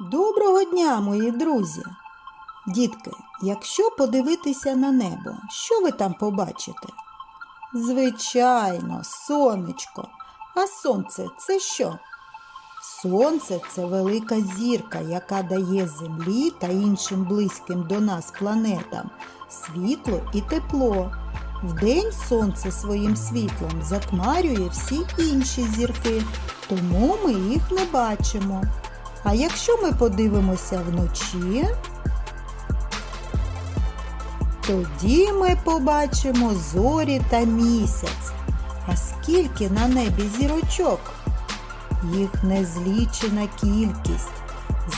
Доброго дня, мої друзі! Дітки, якщо подивитися на небо, що ви там побачите? Звичайно, сонечко. А сонце це що? Сонце це велика зірка, яка дає землі та іншим близьким до нас планетам світло і тепло. Вдень сонце своїм світлом затмарює всі інші зірки, тому ми їх не бачимо. А якщо ми подивимося вночі, тоді ми побачимо зорі та місяць. А скільки на небі зірочок? Їх незлічена кількість.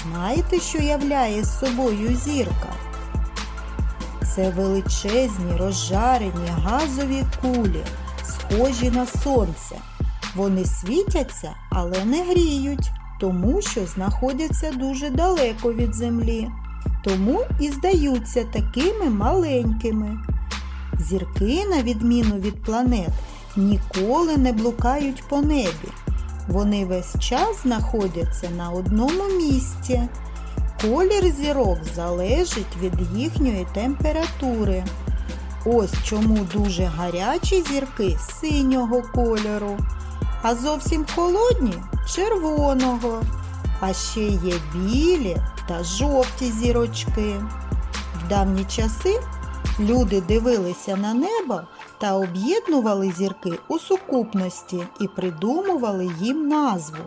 Знаєте, що являє собою зірка? Це величезні розжарені газові кулі, схожі на сонце. Вони світяться, але не гріють, тому що знаходяться дуже далеко від землі. Тому і здаються такими маленькими. Зірки, на відміну від планет, ніколи не блукають по небі. Вони весь час знаходяться на одному місці. Колір зірок залежить від їхньої температури. Ось чому дуже гарячі зірки синього кольору, а зовсім холодні червоного. А ще є білі та жовті зірочки. В давні часи люди дивилися на небо та об'єднували зірки у сукупності і придумували їм назву.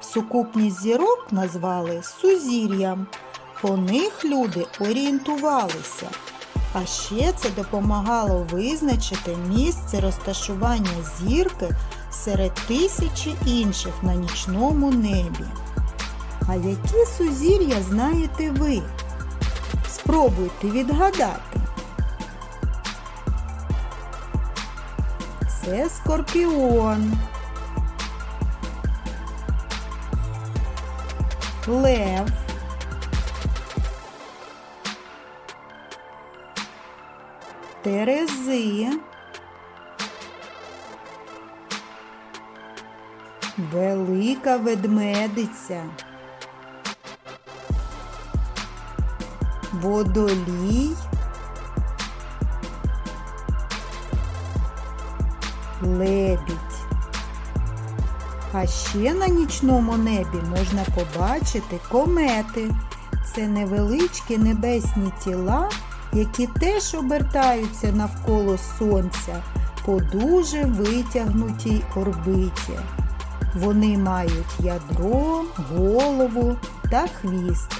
Сукупність зірок назвали сузір'ям. По них люди орієнтувалися. А ще це допомагало визначити місце розташування зірки серед тисячі інших на нічному небі. А які сузір'я знаєте ви? Спробуйте відгадати. Це скорпіон. Лев. Терези. Велика ведмедиця. Водолій. Лебідь. А ще на нічному небі можна побачити комети. Це невеличкі небесні тіла, які теж обертаються навколо сонця по дуже витягнутій орбиті. Вони мають ядро, голову та хвіст.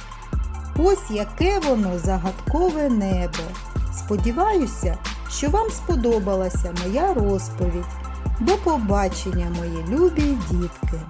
Ось яке воно загадкове небо. Сподіваюся, що вам сподобалася моя розповідь. До побачення, мої любі дітки!